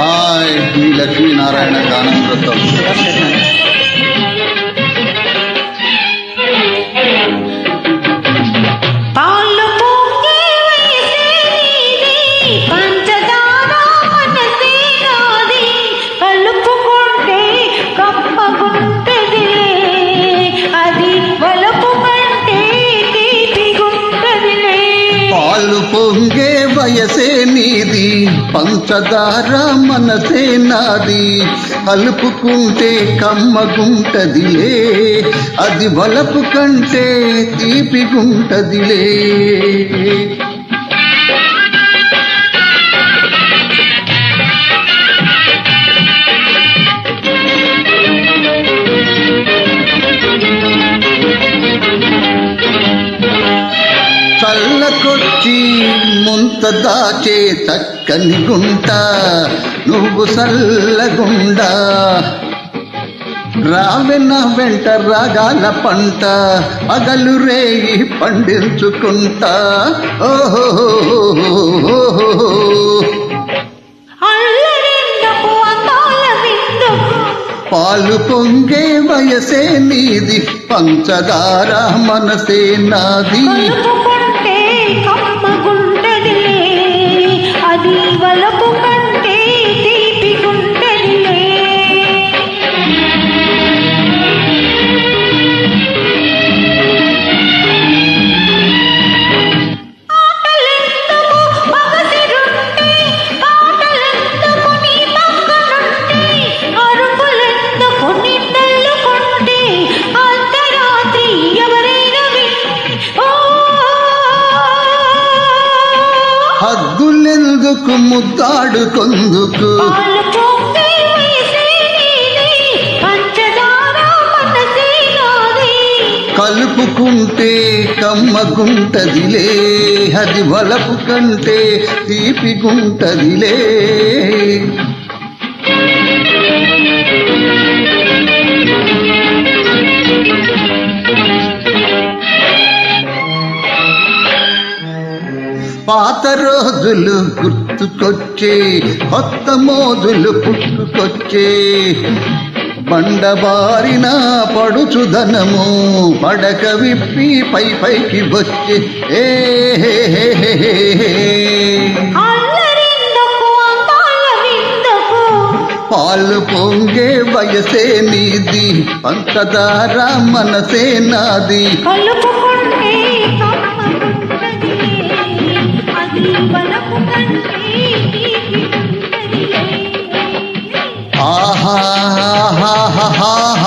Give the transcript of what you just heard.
Hi మీ లక్ష్మీనారాయణ గానం పాలు పొంగే వయసే నీది, పంచదార మనసే నాది. అలుపుకుంటే కమ్మగుంటదిలే, అది వలపు కంటే తీపిగుంటదిలే. చల్లకొచ్చి ముంత దాచే చక్కని గుంట నువ్వు సల్లగుండా. రావెన్న వెంట రాగాల పంట పగలు రేయి పండించుకుంటా. ఓహో పాలు పొంగే వయసే నీది పంచదార మనసే నాది. హద్దులెందుకు ముద్దాడుకొందుకు. కలుపుకుంటే కమ్మగుంటదిలే అది వలపు కంటే తీపిగుంటదిలే పాత రోజులు గుర్తుకొచ్చే కొత్త మోజులు పుట్టుకొచ్చే. బండబారిన పడుచుదనము పడక విప్పి పై పైకి వచ్చే. ఏ పాలు పొంగే వయసే నీది పంచదార మనసే నాది. కలుపుకుంటే తీపిగుంటదిలే. ఆహా